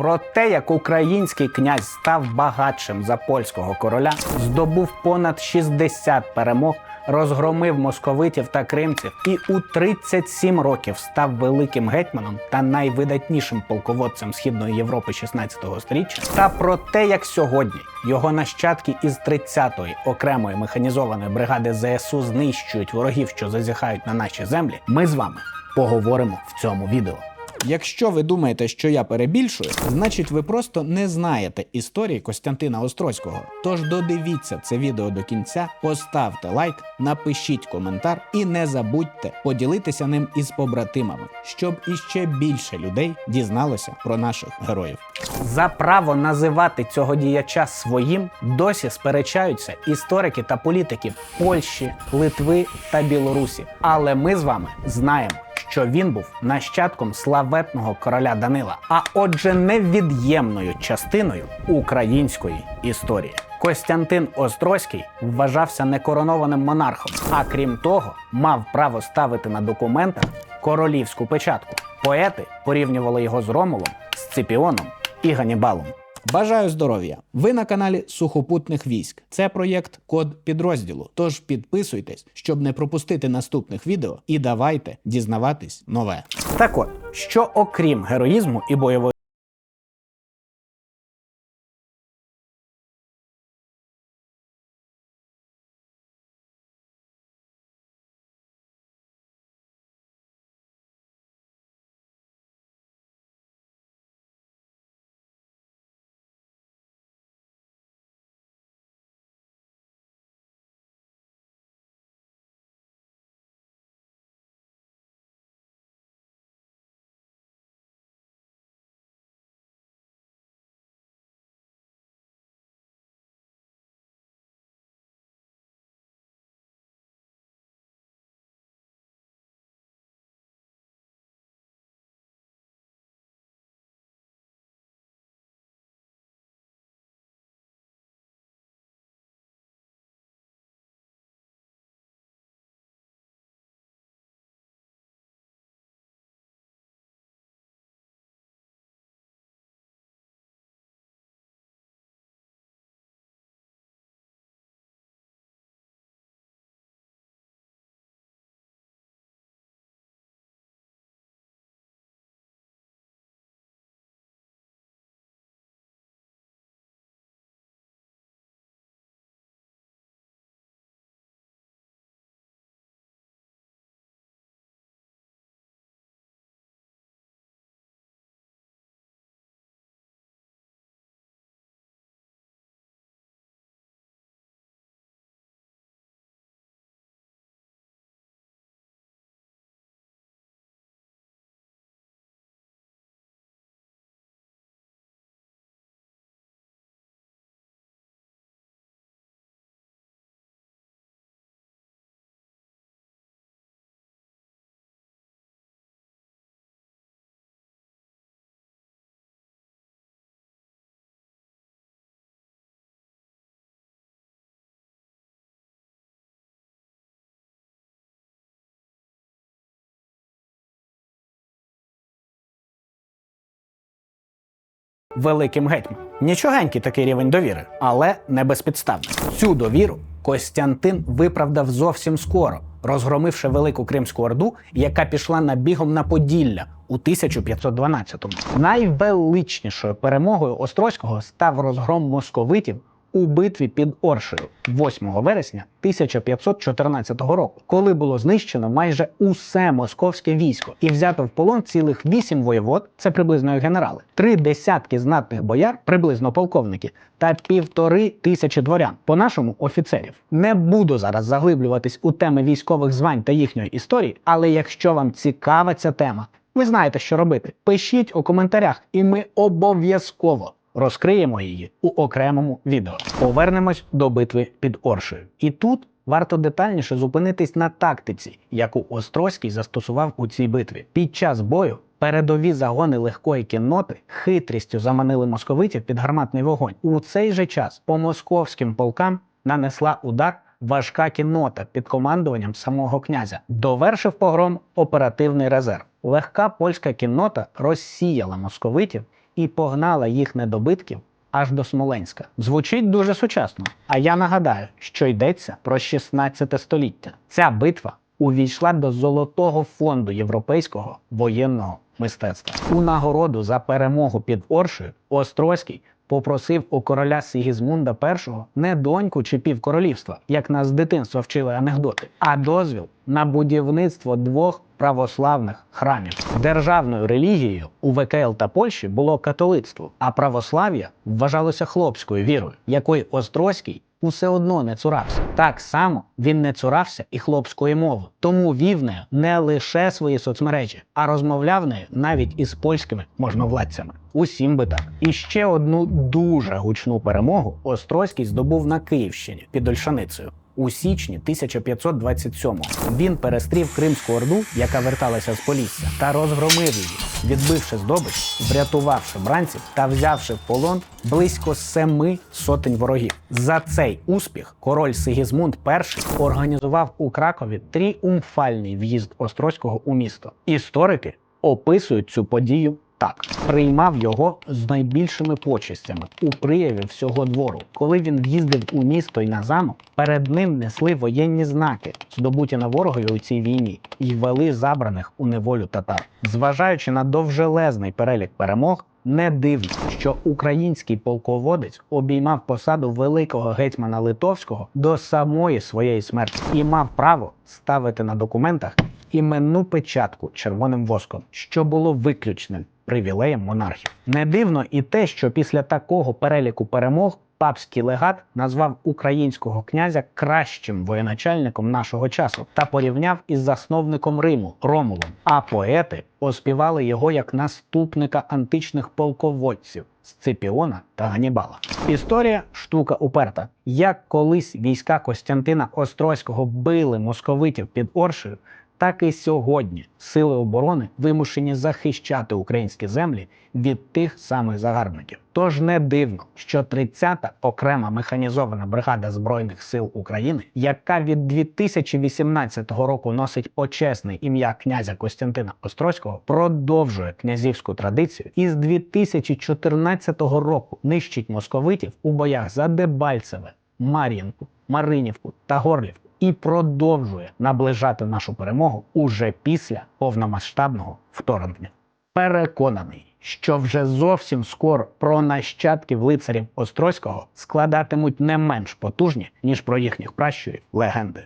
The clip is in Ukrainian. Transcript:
про те, як український князь став багатшим за польського короля, здобув понад 60 перемог, розгромив московитів та кримців і у 37 років став великим гетьманом та найвидатнішим полководцем Східної Європи 16-го сторіччя, та про те, як сьогодні його нащадки із 30-ї окремої механізованої бригади ЗСУ знищують ворогів, що зазіхають на наші землі, ми з вами поговоримо в цьому відео. Якщо ви думаєте, що я перебільшую, значить ви просто не знаєте історії Костянтина Острозького. Тож додивіться це відео до кінця, поставте лайк, напишіть коментар і не забудьте поділитися ним із побратимами, щоб іще більше людей дізналося про наших героїв. За право називати цього діяча своїм досі сперечаються історики та політики Польщі, Литви та Білорусі. Але ми з вами знаємо що він був нащадком славетного короля Данила, а отже, невід'ємною частиною української історії. Костянтин Острозький вважався некоронованим монархом, а крім того, мав право ставити на документах королівську печатку. Поети порівнювали його з Ромулом, Сципіоном і Ганібалом. Бажаю здоров'я! Ви на каналі Сухопутних військ. Це проєкт Код підрозділу. Тож підписуйтесь, щоб не пропустити наступних відео, і давайте дізнаватись нове. Так от, що окрім героїзму і бойової. Великим гетьманом. Нічогенький такий рівень довіри, але не безпідставний. Цю довіру Костянтин виправдав зовсім скоро, розгромивши велику Кримську Орду, яка пішла набігом на Поділля у 1512-му. Найвеличнішою перемогою Острозького став розгром московитів у битві під Оршею 8 вересня 1514 року, коли було знищено майже усе московське військо і взято в полон цілих вісім воєвод, це приблизно генерали, три десятки знатних бояр, приблизно полковники, та півтори тисячі дворян, по-нашому офіцерів. Не буду зараз заглиблюватись у теми військових звань та їхньої історії, але якщо вам цікава ця тема, ви знаєте, що робити. Пишіть у коментарях, і ми обов'язково розкриємо її у окремому відео. Повернемось до битви під Оршею. І тут варто детальніше зупинитись на тактиці, яку Острозький застосував у цій битві. Під час бою передові загони легкої кінноти хитрістю заманили московитів під гарматний вогонь. У цей же час по московським полкам нанесла удар. Важка кіннота під командуванням самого князя довершив погром оперативний резерв. Легка польська кіннота розсіяла московитів і погнала їх недобитків аж до Смоленська. Звучить дуже сучасно. А я нагадаю, що йдеться про 16 століття. Ця битва увійшла до золотого фонду європейського воєнного мистецтва. У нагороду за перемогу під Оршею Острозький попросив у короля Сігізмунда І не доньку чи півкоролівства, як нас з дитинства вчили анекдоти, а дозвіл на будівництво двох православних храмів. Державною релігією у ВКЛ та Польщі було католицтво, а православ'я вважалося хлопською вірою, якої Острозький усе одно не цурався. Так само він не цурався і хлопської мови, тому вів нею не лише свої соцмережі, а розмовляв нею навіть із польськими можновладцями. Усім би так. І ще одну дуже гучну перемогу Острозький здобув на Київщині під Ольшаницею. У січні 1527-го він перестрів Кримську Орду, яка верталася з Полісся, та розгромив її, відбивши здобич, врятувавши бранців та взявши в полон близько семи сотень ворогів. За цей успіх король Сигізмунд І організував у Кракові тріумфальний в'їзд Острозького у місто. Історики описують цю подію так, приймав його з найбільшими почестями у прияві всього двору. Коли він в'їздив у місто й на замок, перед ним несли воєнні знаки, здобуті на ворогові у цій війні, і вели забраних у неволю татар. Зважаючи на довжелезний перелік перемог, не дивно, що український полководець обіймав посаду великого гетьмана Литовського до самої своєї смерті і мав право ставити на документах іменну печатку червоним воском, що було виключним привілеєм монархів. Не дивно і те, що після такого переліку перемог папський легат назвав українського князя кращим воєначальником нашого часу та порівняв із засновником Риму Ромулом. А поети оспівали його як наступника античних полководців Сципіона та Ганібала. Історія штука уперта. Як колись війська Костянтина Острозького били московитів під Оршею, так і сьогодні сили оборони вимушені захищати українські землі від тих самих загарбників. Тож не дивно, що 30-та окрема механізована бригада збройних сил України, яка від 2018 року носить почесне ім'я князя Костянтина Острозького, продовжує князівську традицію і з 2014 року нищить московитів у боях за Дебальцеве, Мар'їнку, Маринівку та Горлівку і продовжує наближати нашу перемогу уже після повномасштабного вторгнення. Переконаний, що вже зовсім скоро про нащадків лицарів Острозького складатимуть не менш потужні, ніж про їхніх пращурів легенди.